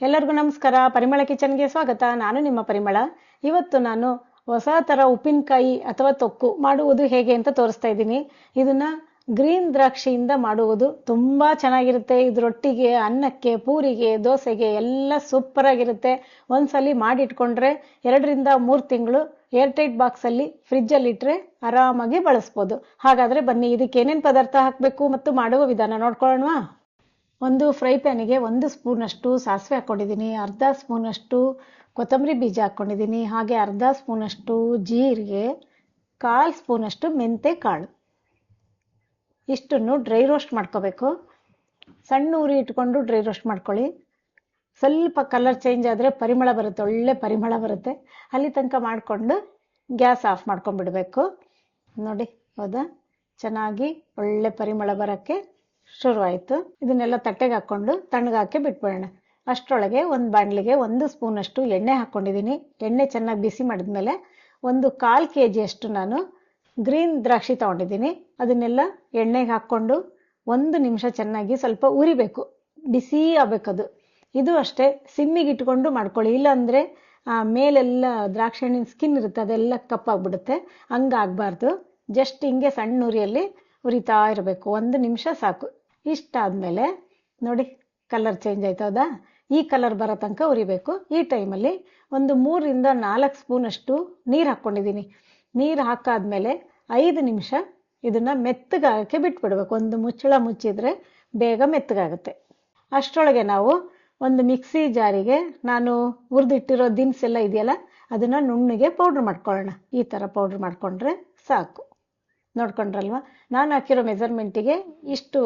ಎಲ್ಲರಿಗೂ ನಮಸ್ಕಾರ. ಪರಿಮಳ ಕಿಚನ್ಗೆ ಸ್ವಾಗತ. ನಾನು ನಿಮ್ಮ ಪರಿಮಳ. ಇವತ್ತು ನಾನು ಹೊಸ ಥರ ಉಪ್ಪಿನಕಾಯಿ ಅಥವಾ ತೊಕ್ಕು ಮಾಡುವುದು ಹೇಗೆ ಅಂತ ತೋರಿಸ್ತಾ ಇದ್ದೀನಿ. ಇದನ್ನ ಗ್ರೀನ್ ದ್ರಾಕ್ಷಿಯಿಂದ ಮಾಡುವುದು ತುಂಬಾ ಚೆನ್ನಾಗಿರುತ್ತೆ. ಇದ್ರೊಟ್ಟಿಗೆ ಅನ್ನಕ್ಕೆ, ಪೂರಿಗೆ, ದೋಸೆಗೆ ಎಲ್ಲ ಸೂಪರ್ ಆಗಿರುತ್ತೆ. ಒಂದ್ಸಲಿ ಮಾಡಿಟ್ಕೊಂಡ್ರೆ ಎರಡರಿಂದ ಮೂರು ತಿಂಗಳು ಏರ್ ಏರ್ಟೈಟ್ ಬಾಕ್ಸಲ್ಲಿ ಫ್ರಿಜ್ಜಲ್ಲಿ ಇಟ್ಟರೆ ಆರಾಮಾಗಿ ಬಳಸ್ಬೋದು. ಹಾಗಾದ್ರೆ ಬನ್ನಿ, ಇದಕ್ಕೆ ಏನೇನು ಪದಾರ್ಥ ಹಾಕಬೇಕು ಮತ್ತು ಮಾಡುವ ವಿಧಾನ ನೋಡ್ಕೊಳ್ಳೋಣವಾ? ಒಂದು ಫ್ರೈ ಪ್ಯಾನಿಗೆ ಒಂದು ಸ್ಪೂನಷ್ಟು ಸಾಸಿವೆ ಹಾಕ್ಕೊಂಡಿದ್ದೀನಿ, ಅರ್ಧ ಸ್ಪೂನಷ್ಟು ಕೊತ್ತಂಬರಿ ಬೀಜ ಹಾಕ್ಕೊಂಡಿದ್ದೀನಿ, ಹಾಗೆ ಅರ್ಧ ಸ್ಪೂನಷ್ಟು ಜೀರಿಗೆ, ಕಾಲು ಸ್ಪೂನಷ್ಟು ಮೆಂತೆ ಕಾಳು ಇಷ್ಟನ್ನು ಡ್ರೈ ರೋಸ್ಟ್ ಮಾಡ್ಕೋಬೇಕು. ಸಣ್ಣ ಉರಿ ಇಟ್ಕೊಂಡು ಡ್ರೈ ರೋಸ್ಟ್ ಮಾಡ್ಕೊಳ್ಳಿ. ಸ್ವಲ್ಪ ಕಲರ್ ಚೇಂಜ್ ಆದರೆ ಪರಿಮಳ ಬರುತ್ತೆ, ಒಳ್ಳೆ ಪರಿಮಳ ಬರುತ್ತೆ. ಅಲ್ಲಿ ತನಕ ಮಾಡಿಕೊಂಡು ಗ್ಯಾಸ್ ಆಫ್ ಮಾಡ್ಕೊಂಡ್ಬಿಡ್ಬೇಕು. ನೋಡಿ, ಹೌದಾ? ಚೆನ್ನಾಗಿ ಒಳ್ಳೆ ಪರಿಮಳ ಬರೋಕ್ಕೆ ಶುರುವಾಯಿತು. ಇದನ್ನೆಲ್ಲ ತಟ್ಟೆಗೆ ಹಾಕ್ಕೊಂಡು ತಣ್ಣಗಾಕಿ ಬಿಟ್ಬಿಡೋಣ. ಅಷ್ಟರೊಳಗೆ ಒಂದು ಬಾಣಲಿಗೆ ಒಂದು ಸ್ಪೂನಷ್ಟು ಎಣ್ಣೆ ಹಾಕ್ಕೊಂಡಿದ್ದೀನಿ. ಎಣ್ಣೆ ಚೆನ್ನಾಗಿ ಬಿಸಿ ಮಾಡಿದ್ಮೇಲೆ ಒಂದು ಕಾಲು ಕೆ ಜಿಯಷ್ಟು ನಾನು ಗ್ರೀನ್ ದ್ರಾಕ್ಷಿ ತೊಗೊಂಡಿದ್ದೀನಿ. ಅದನ್ನೆಲ್ಲ ಎಣ್ಣೆಗೆ ಹಾಕ್ಕೊಂಡು ಒಂದು ನಿಮಿಷ ಚೆನ್ನಾಗಿ ಸ್ವಲ್ಪ ಉರಿಬೇಕು. ಬಿಸಿ ಆಗಬೇಕದು ಇದು ಅಷ್ಟೇ. ಸಿಮ್ಮಿಗೆ ಇಟ್ಕೊಂಡು ಮಾಡ್ಕೊಳ್ಳಿ. ಇಲ್ಲಾಂದರೆ ಮೇಲೆಲ್ಲ ದ್ರಾಕ್ಷಿ ಹಣ್ಣಿನ ಸ್ಕಿನ್ ಇರುತ್ತೆ, ಅದೆಲ್ಲ ಕಪ್ಪಾಗ್ಬಿಡುತ್ತೆ. ಹಂಗಾಗಬಾರ್ದು. ಜಸ್ಟ್ ಹಿಂಗೆ ಸಣ್ಣ ಉರಿಯಲ್ಲಿ ಉರಿತಾ ಇರಬೇಕು. ಒಂದು ನಿಮಿಷ ಸಾಕು. ಇಷ್ಟಾದಮೇಲೆ ನೋಡಿ ಕಲರ್ ಚೇಂಜ್ ಆಯ್ತದ ಈ ಕಲರ್ ಬರೋ ತನಕ ಉರಿಬೇಕು. ಈ ಟೈಮಲ್ಲಿ ಒಂದು ಮೂರರಿಂದ ನಾಲ್ಕು ಸ್ಪೂನಷ್ಟು ನೀರು ಹಾಕ್ಕೊಂಡಿದ್ದೀನಿ. ನೀರು ಹಾಕಾದ್ಮೇಲೆ ಐದು ನಿಮಿಷ ಇದನ್ನು ಮೆತ್ತಗಾಗಕ್ಕೆ ಬಿಟ್ಬಿಡ್ಬೇಕು. ಒಂದು ಮುಚ್ಚಳ ಮುಚ್ಚಿದ್ರೆ ಬೇಗ ಮೆತ್ತಗಾಗುತ್ತೆ. ಅಷ್ಟರೊಳಗೆ ನಾವು ಒಂದು ಮಿಕ್ಸಿ ಜಾರಿಗೆ ನಾನು ಹುರಿದಿಟ್ಟಿರೋ ದಿನಸೆಲ್ಲ ಇದೆಯಲ್ಲ, ಅದನ್ನು ನುಣ್ಣಗೆ ಪೌಡ್ರ್ ಮಾಡ್ಕೊಳ್ಳೋಣ. ಈ ಥರ ಪೌಡ್ರ್ ಮಾಡಿಕೊಂಡ್ರೆ ಸಾಕು. ನೋಡ್ಕೊಂಡ್ರಲ್ವಾ? ನಾನು ಹಾಕಿರೋ ಮೆಜರ್ಮೆಂಟಿಗೆ ಇಷ್ಟು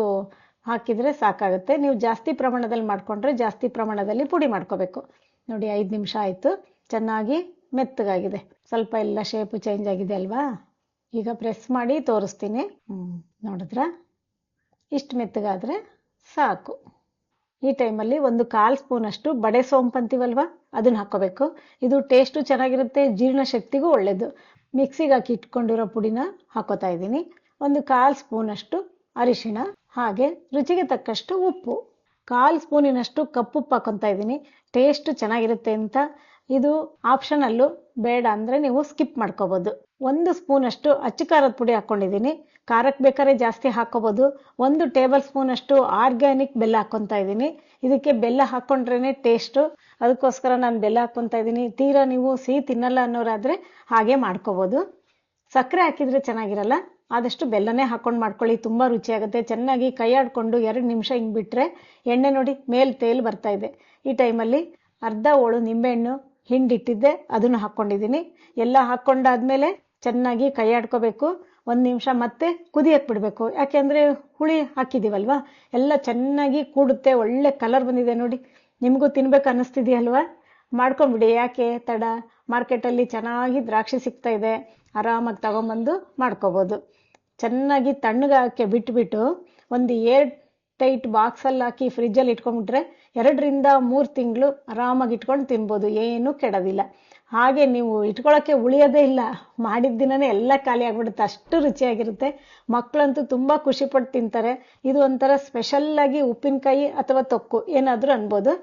ಹಾಕಿದರೆ ಸಾಕಾಗುತ್ತೆ. ನೀವು ಜಾಸ್ತಿ ಪ್ರಮಾಣದಲ್ಲಿ ಮಾಡಿಕೊಂಡ್ರೆ ಜಾಸ್ತಿ ಪ್ರಮಾಣದಲ್ಲಿ ಪುಡಿ ಮಾಡ್ಕೋಬೇಕು. ನೋಡಿ, ಐದು ನಿಮಿಷ ಆಯಿತು. ಚೆನ್ನಾಗಿ ಮೆತ್ತಗಾಗಿದೆ. ಸ್ವಲ್ಪ ಎಲ್ಲ ಶೇಪು ಚೇಂಜ್ ಆಗಿದೆ ಅಲ್ವಾ? ಈಗ ಪ್ರೆಸ್ ಮಾಡಿ ತೋರಿಸ್ತೀನಿ. ನೋಡಿದ್ರ? ಇಷ್ಟು ಮೆತ್ತಗಾದರೆ ಸಾಕು. ಈ ಟೈಮಲ್ಲಿ ಒಂದು ಕಾಲು ಸ್ಪೂನಷ್ಟು ಬಡೆ ಸೋಂಪು ಅಂತೀವಲ್ವಾ? ಅದನ್ನ ಹಾಕೋಬೇಕು ಇದು ಟೇಸ್ಟು ಚೆನ್ನಾಗಿರುತ್ತೆ ಜೀರ್ಣಶಕ್ತಿಗೂ ಒಳ್ಳೆಯದು ಮಿಕ್ಸಿಗೆ ಹಾಕಿ ಇಟ್ಕೊಂಡಿರೋ ಪುಡಿನ ಹಾಕೋತಾ ಇದ್ದೀನಿ. ಒಂದು ಕಾಲು ಸ್ಪೂನಷ್ಟು ಅರಿಶಿಣ. ಹಾಗೆ ರುಚಿಗೆ ತಕ್ಕಷ್ಟು ಉಪ್ಪು. ಕಾಲು ಸ್ಪೂನಿನಷ್ಟು ಕಪ್ಪುಪ್ಪು ಹಾಕೊತಾ ಇದ್ದೀನಿ. ಟೇಸ್ಟ್ ಚೆನ್ನಾಗಿರುತ್ತೆ ಅಂತ. ಇದು ಆಪ್ಷನಲ್ಲು ಬೇಡ ಅಂದರೆ ನೀವು ಸ್ಕಿಪ್ ಮಾಡ್ಕೋಬೋದು. ಒಂದು ಸ್ಪೂನಷ್ಟು ಅಚ್ಚು ಖಾರದ ಪುಡಿ ಹಾಕ್ಕೊಂಡಿದ್ದೀನಿ ಖಾರಕ್ಕೆ ಬೇಕಾದ್ರೆ ಜಾಸ್ತಿ ಹಾಕೋಬೋದು. ಒಂದು ಟೇಬಲ್ ಸ್ಪೂನಷ್ಟು ಆರ್ಗ್ಯಾನಿಕ್ ಬೆಲ್ಲ ಹಾಕ್ಕೊತಾ ಇದ್ದೀನಿ. ಇದಕ್ಕೆ ಬೆಲ್ಲ ಹಾಕ್ಕೊಂಡ್ರೇ ಟೇಸ್ಟು ಅದಕ್ಕೋಸ್ಕರ ನಾನು ಬೆಲ್ಲ ಹಾಕ್ಕೊತಾ ಇದ್ದೀನಿ. ತೀರಾ ನೀವು ಸಿಹಿ ತಿನ್ನಲ್ಲ ಅನ್ನೋರಾದರೆ ಹಾಗೆ ಮಾಡ್ಕೋಬೋದು. ಸಕ್ಕರೆ ಹಾಕಿದರೆ ಚೆನ್ನಾಗಿರಲ್ಲ? ಆದಷ್ಟು ಬೆಲ್ಲನೇ ಹಾಕೊಂಡು ಮಾಡ್ಕೊಳ್ಳಿ, ತುಂಬ ರುಚಿಯಾಗುತ್ತೆ. ಚೆನ್ನಾಗಿ ಕೈ ಆಡ್ಕೊಂಡು ಎರಡು ನಿಮಿಷ ಹಿಂಗೆ ಬಿಟ್ಟರೆ ಎಣ್ಣೆ ನೋಡಿ ಮೇಲೆ ತೇಲ್ ಬರ್ತಾ ಇದೆ. ಈ ಟೈಮಲ್ಲಿ ಅರ್ಧ ಹೋಳು ನಿಂಬೆಹಣ್ಣು ಹಿಂಡಿಟ್ಟಿದ್ದೆ, ಅದನ್ನು ಹಾಕ್ಕೊಂಡಿದ್ದೀನಿ ಎಲ್ಲ ಹಾಕ್ಕೊಂಡಾದ್ಮೇಲೆ ಚೆನ್ನಾಗಿ ಕೈ ಆಡ್ಕೋಬೇಕು ಒಂದು ನಿಮಿಷ ಮತ್ತೆ ಕುದಿಯಕ್ಕೆ ಬಿಡಬೇಕು. ಯಾಕೆಂದರೆ ಹುಳಿ ಹಾಕಿದ್ದೀವಲ್ವಾ ಎಲ್ಲ ಚೆನ್ನಾಗಿ ಕೂಡುತ್ತೆ, ಒಳ್ಳೆ ಕಲರ್ ಬಂದಿದೆ ನೋಡಿ. ನಿಮಗೂ ತಿನ್ಬೇಕು ಅನ್ನಿಸ್ತಿದೆಯಲ್ವಾ? ಮಾಡ್ಕೊಂಬಿಡಿ. ಯಾಕೆ? ತಡ. ಮಾರ್ಕೆಟಲ್ಲಿ ಚೆನ್ನಾಗಿ ದ್ರಾಕ್ಷಿ ಸಿಗ್ತಾ ಇದೆ, ಆರಾಮಾಗಿ ತಗೊಂಬಂದು ಮಾಡ್ಕೋಬೋದು. ಚೆನ್ನಾಗಿ ತಣ್ಣಗಾಕೆ ಬಿಟ್ಬಿಟ್ಟು ಒಂದು ಏರ್ ಟೈಟ್ ಬಾಕ್ಸಲ್ಲಿ ಹಾಕಿ ಫ್ರಿಜ್ಜಲ್ಲಿ ಇಟ್ಕೊಂಡ್ಬಿಟ್ರೆ ಎರಡರಿಂದ ಮೂರು ತಿಂಗಳು ಆರಾಮಾಗಿ ಇಟ್ಕೊಂಡು ತಿನ್ಬೋದು, ಏನೂ ಕೆಡೋದಿಲ್ಲ. ಹಾಗೆ ನೀವು ಇಟ್ಕೊಳ್ಳೋಕ್ಕೆ ಉಳಿಯೋದೇ ಇಲ್ಲ, ಮಾಡಿದ ದಿನನೇ ಎಲ್ಲ ಖಾಲಿ ಆಗಿಬಿಡುತ್ತೆ, ಅಷ್ಟು ರುಚಿಯಾಗಿರುತ್ತೆ. ಮಕ್ಕಳಂತೂ ತುಂಬ ಖುಷಿಪಟ್ಟು ತಿಂತಾರೆ. ಇದು ಒಂಥರ ಸ್ಪೆಷಲ್ಲಾಗಿ ಉಪ್ಪಿನಕಾಯಿ ಅಥವಾ ತೊಕ್ಕು ಏನಾದರೂ ಅನ್ಬೋದು.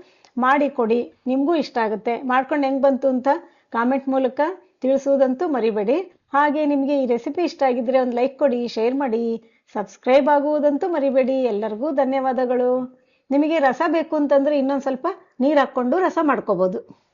ಮಾಡಿ ಕೊಡಿ, ನಿಮಗೂ ಇಷ್ಟ ಆಗುತ್ತೆ. ಮಾಡ್ಕೊಂಡು ಹೆಂಗೆ ಬಂತು ಅಂತ ಕಾಮೆಂಟ್ ಮೂಲಕ ತಿಳಿಸುವುದಂತೂ ಮರಿಬೇಡಿ. ಹಾಗೆ ನಿಮಗೆ ಈ ರೆಸಿಪಿ ಇಷ್ಟ ಆಗಿದ್ರೆ ಒಂದು ಲೈಕ್ ಕೊಡಿ ಶೇರ್ ಮಾಡಿ ಸಬ್ಸ್ಕ್ರೈಬ್ ಆಗುವುದಂತೂ ಮರಿಬೇಡಿ. ಎಲ್ಲರಿಗೂ ಧನ್ಯವಾದಗಳು. ನಿಮಗೆ ರಸ ಬೇಕು ಅಂತಂದ್ರೆ ಇನ್ನೊಂದು ಸ್ವಲ್ಪ ನೀರು ಹಾಕ್ಕೊಂಡು ರಸ ಮಾಡ್ಕೋಬೋದು.